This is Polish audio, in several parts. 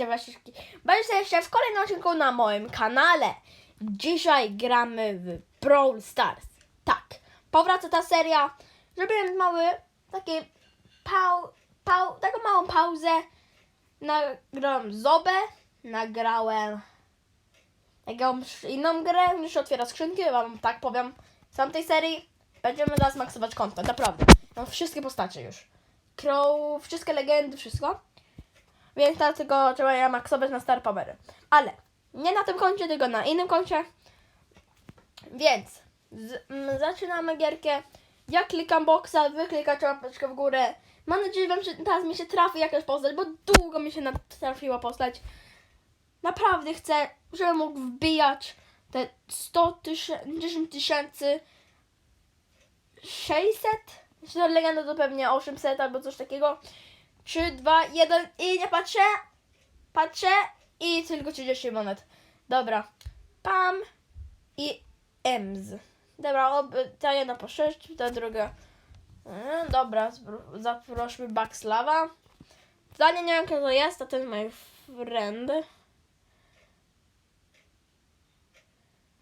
witajcie waszych Będziecie jeszcze w kolejnym odcinku na moim kanale. Dzisiaj gramy w Brawl Stars. Tak, powraca ta seria. Zrobiłem mały, taki pau, pau, taką małą pauzę. Nagrałem Zobę, nagrałem jakąś inną grę, już otwiera skrzynki, wam tak powiem. Z tamtej serii będziemy zaraz maksować konto, naprawdę. Mam wszystkie postacie już. Crow, wszystkie legendy, wszystko. Więc dlatego trzeba je maksować na Star Powery. Ale nie na tym koncie, tylko na innym koncie. Więc z, m, zaczynamy gierkę. Ja klikam boxa, wy klikacie łapeczkę w górę. Mam nadzieję, że się, teraz mi się trafi jakaś postać, bo długo mi się trafiła postać. Naprawdę chcę, żebym mógł wbijać te 100 tysięcy, 10 tysięcy 600? Jeśli to legenda to pewnie 800 albo coś takiego. 3, 2, 1 i nie patrzę. Patrzę i tylko 30 monet. Dobra. Pam i Ems. Dobra, ob, ta jedna po 6, ta druga. Mm, dobra, zaprośmy Backslawa. Zdanie nie wiem kto to jest, to ten mój friend.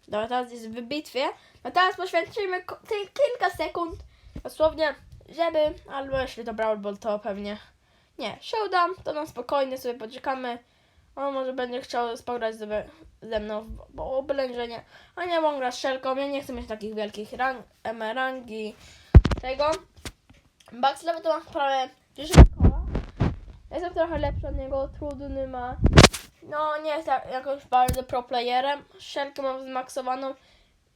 Dobra, teraz jest w bitwie. No teraz poświęcimy kilka sekund dosłownie, żeby, albo jeśli to Brawl Ball, to pewnie nie. Showdown, to na spokojnie sobie poczekamy. On może będzie chciał pograć ze, ze mną w oblężenie. A nie mogę grać szelką, ja nie chcę mieć takich wielkich rang, em, rangi tego. Backslap to ma prawie 10 koła. Jestem trochę lepszy od niego, trudny ma. No, nie jest jak- jakoś bardzo pro playerem. Szelkę mam zmaksowaną.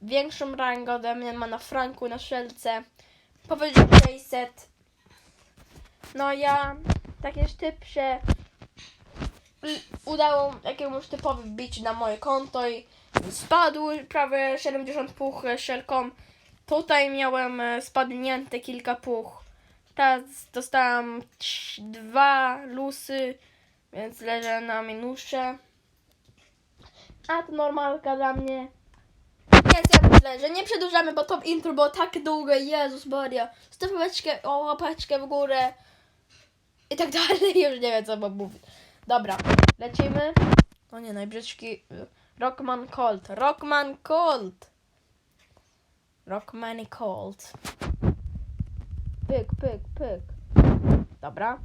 Większą rangę ode mnie ma na franku, na szelce. Powyżej 600. No ja takie szybsze l- udało jakiemuś typowi wbić na moje konto i spadł prawie 70 puch szelką. Tutaj miałem e, spadnięte kilka puch. Teraz dostałam dwa lusy, więc leżę na minusie. A to normalka dla mnie. Więc ja myślę, że nie przedłużamy, bo to intro było tak długie. Jezus Maria. Zostaw łapeczkę, łapeczkę w górę. I tak dalej. Już nie wiem, co mam mówić. Dobra, lecimy. O nie, najbrzydki. Rockman Colt. Rockman Colt. Rockman Colt. Pyk, pyk, pyk. Dobra.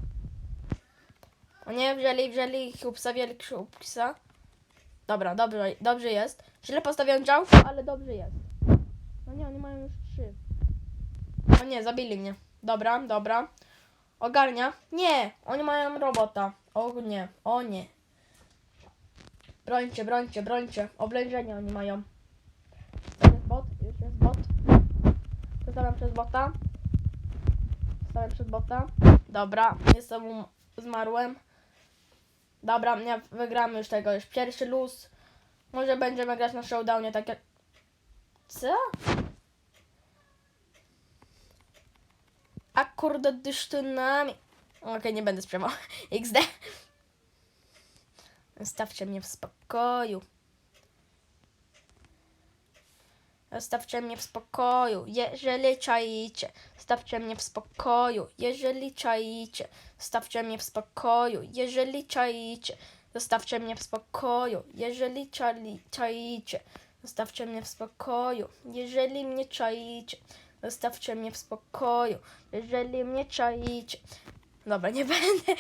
O nie, wzięli, wzięli chłopca, wzięli chłopca. Dobra, dobrze, dobrze jest. Źle postawiłem działko, ale dobrze jest. No nie, oni mają już trzy. O nie, zabili mnie. Dobra, dobra. Ogarnia. Nie, oni mają robota. O nie, o nie. Brońcie, brońcie, brońcie. Oblężenie oni mają. To jest bot, już jest bot. Zostawiam przez bota. Zostawiam przez bota. Dobra, jestem um- zmarłem. Dobra, nie, wygramy już tego, już pierwszy luz. Może będziemy grać na showdownie tak jak... Co? A kurde dysztynami. Okej, nie będę śpiewał. XD. Zostawcie mnie w spokoju. Zostawcie mnie w spokoju, jeżeli czaicie. Zostawcie mnie w spokoju, jeżeli czaicie. Zostawcie mnie w spokoju, jeżeli czaicie. Zostawcie mnie w spokoju, jeżeli czaicie. Zostawcie mnie w spokoju, jeżeli mnie czaicie. Zostawcie mnie w spokoju, jeżeli mnie czaicie. Dobra, nie będę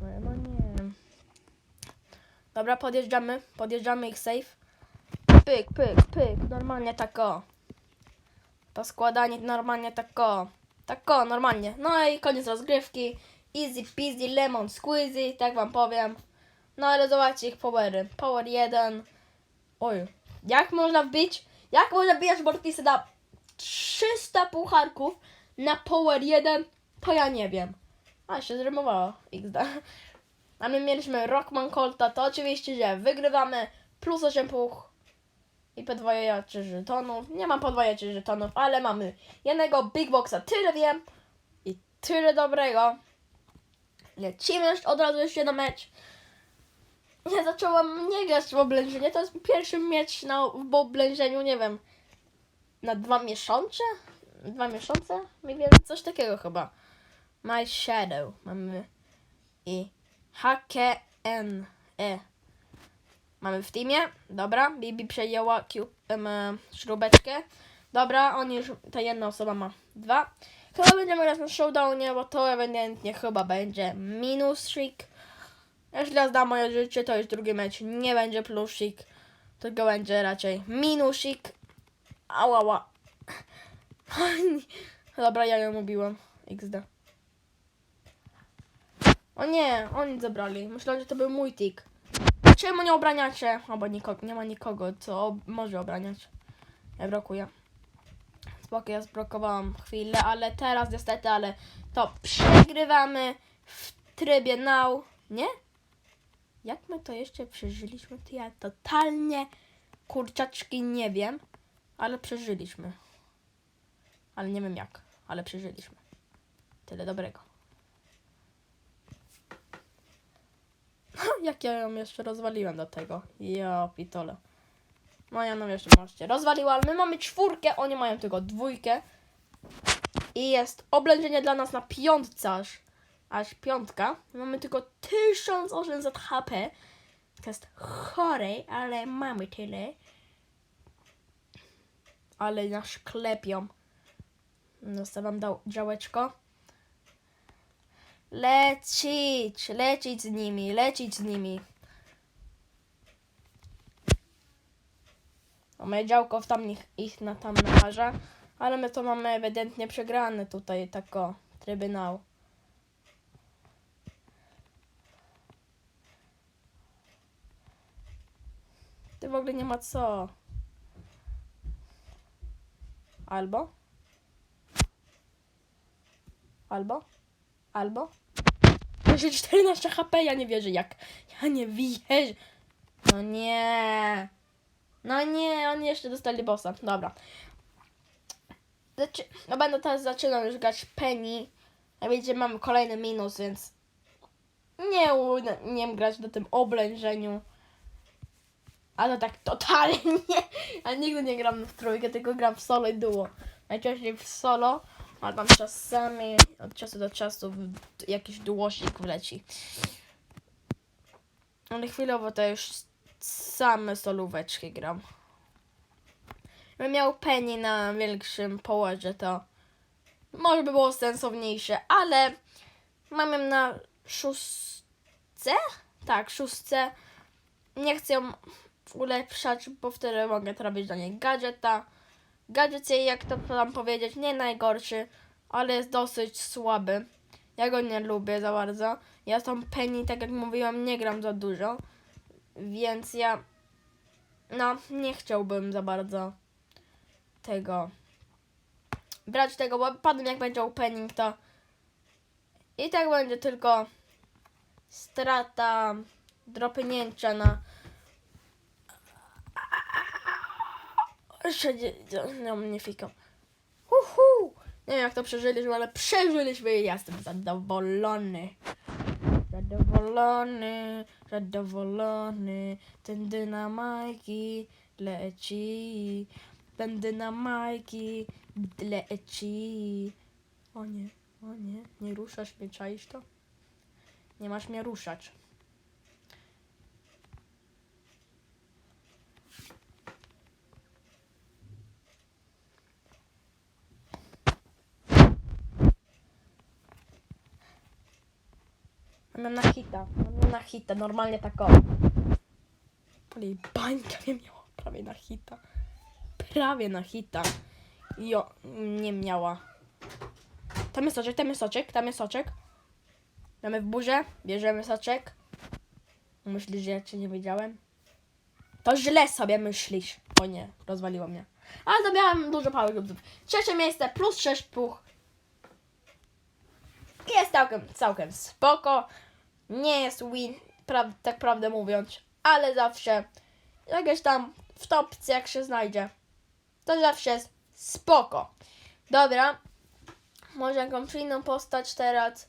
Maria, no nie. Dobra, podjeżdżamy, podjeżdżamy ich safe. Pyk, pyk, pyk, normalnie tak o. To składanie normalnie tak o. Tak o, normalnie. No i koniec rozgrywki. Easy peasy, lemon squeezy, tak wam powiem. No ale zobaczcie ich powery. Power 1. Oj, jak można wbić? Jak można wbijać Mortisy na 300 pucharków na Power 1? To ja nie wiem. A, się zrymowało. XD. A my mieliśmy Rockman Colta, to oczywiście, że wygrywamy. Plus 8 puch i podwojaczy żetonów. Nie mam podwojaczy żetonów, ale mamy jednego Big Boxa, tyle wiem i tyle dobrego. Lecimy od razu jeszcze na mecz. Ja zaczęłam nie grać w oblężenie, to jest pierwszy mecz na, w oblężeniu, nie wiem, na dwa miesiące? Dwa miesiące? Nie wiem, coś takiego chyba. My Shadow mamy i HKN. E. Mamy w teamie. Dobra, Bibi przejęła e, śrubeczkę. Dobra, oni już, ta jedna osoba ma dwa. Chyba będziemy grać na showdownie, bo to ewidentnie chyba będzie minusik. Jeśli ja zdam moje życie, to już drugi mecz nie będzie plusik, tylko będzie raczej minusik. Ała. Dobra, ja ją ubiłem. XD. O nie, oni zabrali. Myślałem, że to był mój tik. Czemu nie obraniacie? Albo nikogo, nie ma nikogo, co ob- może obraniać. Ja blokuję. Spoko, ja zblokowałam chwilę, ale teraz niestety, ale to przegrywamy w trybie now. Nie? Jak my to jeszcze przeżyliśmy? To ja totalnie kurczaczki nie wiem, ale przeżyliśmy. Ale nie wiem jak, ale przeżyliśmy. Tyle dobrego. jak ja ją jeszcze rozwaliłem do tego. Ja pitole. No ja no jeszcze możecie rozwaliła, ale my mamy czwórkę, oni mają tylko dwójkę. I jest oblężenie dla nas na piątce aż. Piątka. Mamy tylko 1800 HP. To jest chore, ale mamy tyle. Ale nasz klepią. Zostawiam dał działeczko. Lecić, lecić z nimi, lecić z nimi. A moje działko w tam ich, ich na tam naparza, ale my to mamy ewidentnie przegrane tutaj, tako, trybunał. Ty w ogóle nie ma co. Albo? Albo? Albo? Jeszcze 14 HP, ja nie wierzę jak. Ja nie wierzę. No nie. No nie, oni jeszcze dostali bossa. Dobra. No będę teraz zaczynał już grać Penny. A wiecie, mamy kolejny minus, więc nie umiem grać na tym oblężeniu. Ale tak totalnie nie. Ale nigdy nie gram w trójkę, tylko gram w solo i duo. Najczęściej w solo, ale tam czasami, od czasu do czasu jakiś duosik wleci. Ale chwilowo to już same solóweczki gram. Gdybym miał Penny na większym położe, to może by było sensowniejsze, ale mam ją na szóstce? Tak, szóstce. Nie chcę ją ulepszać, bo wtedy mogę robić do niej gadżeta. Gadżet jej, jak to tam powiedzieć, nie najgorszy, ale jest dosyć słaby. Ja go nie lubię za bardzo. Ja z tą Penny, tak jak mówiłam, nie gram za dużo. Więc ja, no, nie chciałbym za bardzo tego brać tego, bo potem jak będzie opening, to i tak będzie tylko strata dropnięcia na Nie, no, nie fikam. Uhu! Nie wiem jak to przeżyliśmy, ale przeżyliśmy i jestem zadowolony. Zadowolony, zadowolony. Ten dynamajki leci. Ten dynamajki leci. O nie, o nie, nie ruszasz mnie, czaisz to? Nie masz mnie ruszać. Mam na hita, mam na hita, normalnie tak o. Ale bańka mnie miała prawie na hita. Prawie na hita. Jo, nie miała. Tam jest soczek, tam jest soczek, tam jest soczek. Mamy w burzę, bierzemy soczek. Myślisz, że ja cię nie wiedziałem? To źle sobie myślisz. O nie, rozwaliło mnie. Ale to miałem dużo power groupsów. Trzecie miejsce plus 6 puch. Jest całkiem, całkiem spoko. Nie jest win, pra- tak prawdę mówiąc, ale zawsze jakieś tam w topce jak się znajdzie, to zawsze jest spoko. Dobra, może jakąś inną postać teraz.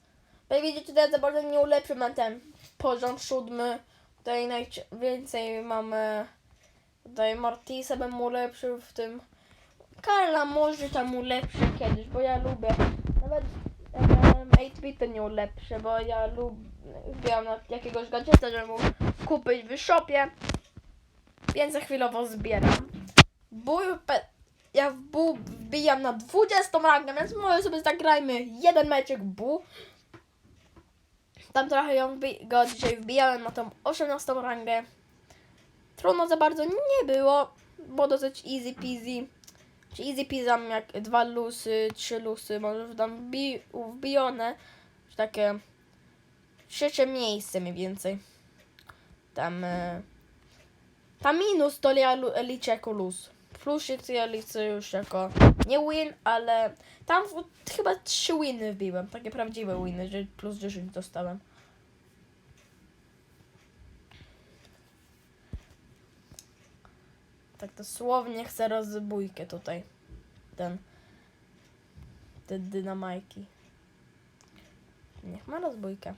Jak widzicie, tutaj za bardzo nie ulepszy mam ten poziom siódmy. Tutaj najwięcej mamy tutaj Mortisa bym ulepszył w tym. Karla może tam ulepszy kiedyś, bo ja lubię. Nawet e, 8-bity nie ulepszę, bo ja lubiłam na jakiegoś gadżeta, żeby mógł kupić w shopie. Więc za chwilowo zbieram. Bój, ja w bu wbijam na 20 rangę, więc może sobie zagrajmy jeden meczek bu. Tam trochę ją go dzisiaj wbijałem na tą 18 rangę. Trudno za bardzo nie było, bo dosyć easy peasy. Czy easy peasy jak dwa lusy, trzy lusy, może tam wbi wbijone. Czy takie trzecie miejsce mniej więcej. Tam, e, tam minus to ja liczę jako luz. Plusik to ja liczę już jako nie win, ale tam w, chyba trzy winy wbiłem. Takie prawdziwe winy, że plus 10 dostałem. Tak dosłownie chcę rozbójkę tutaj. Ten. Te dynamajki. Niech ma rozbójkę.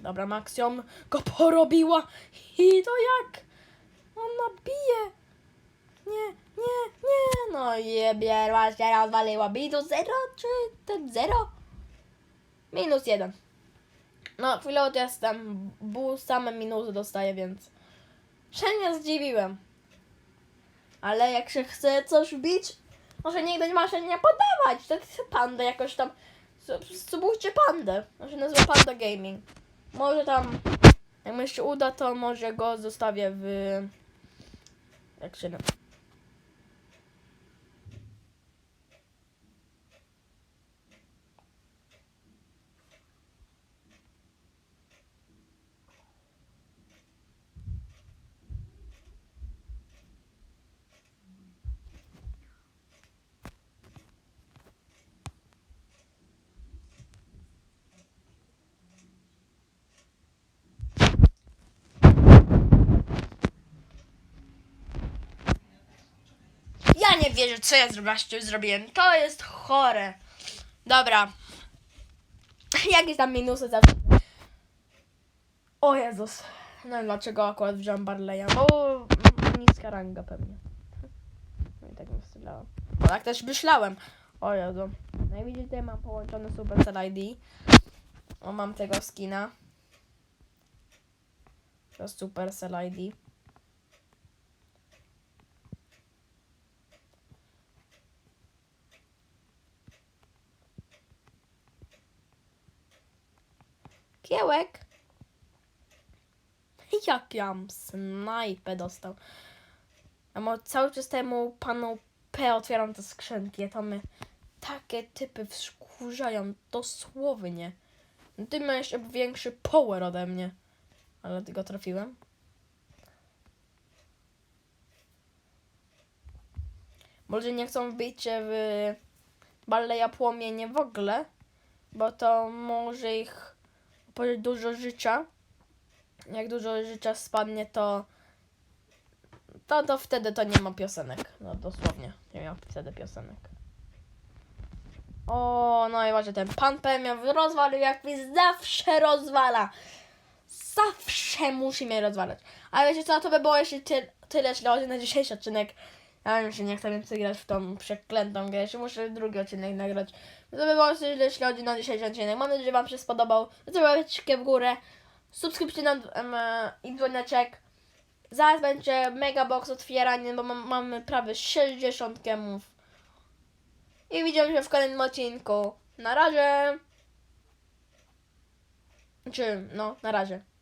Dobra, Maxiom go porobiła. I to jak? Ona bije. Nie, nie, nie. No jebie, właśnie rozwaliła. Minus zero, czy ten zero? Minus jeden. No, chwilowo to jestem. Bu same minusy dostaję, więc się nie zdziwiłem. Ale jak się chce coś bić, może niech się nie podawać. Tak pandę jakoś tam. sub- Subujcie pandę. On się nazywa Panda Gaming. Może tam, jak mi się uda, to może go zostawię w. Jak się nazywa? Nie wierzę, co ja zrobiłaś- zrobiłem. To jest chore. Dobra. Jakieś tam minusy zawsze. O Jezus. No dlaczego akurat wziąłem Barleya? Bo niska ranga pewnie. No i tak myślałam. No tak też myślałem. O Jezu. No i widzicie, mam połączony Supercell ID. O, mam tego skina. To Supercell ID. Kiełek. Jak ja mam snajpę dostał. Ja mo- cały czas temu panu P otwieram te skrzynki, a to my takie typy wkurzają dosłownie. Ty masz jeszcze większy power ode mnie. Ale go trafiłem. Może nie chcą wbić w Balleja Płomienie w ogóle, bo to może ich dużo życia. Jak dużo życia spadnie, to to, to wtedy to nie ma piosenek. No dosłownie, nie ma wtedy piosenek. O, no i właśnie ten pan P mnie rozwalił, jak mi zawsze rozwala. Zawsze musi mnie rozwalać. Ale wiecie co, to by było jeszcze ty, tyle, jeśli chodzi na dzisiejszy odcinek. Ja już nie chcę więcej grać w tą przeklętą grę, jeszcze muszę drugi odcinek nagrać. To by było tyle, jeśli chodzi na dzisiejszy odcinek. Mam nadzieję, że Wam się spodobał. Zostawiajcie w górę. Subskrypcję na, em, i dzwoneczek. Zaraz będzie megabox otwieranie, bo mam, mamy prawie 60 gemów. I widzimy się w kolejnym odcinku. Na razie. Czy, no, na razie.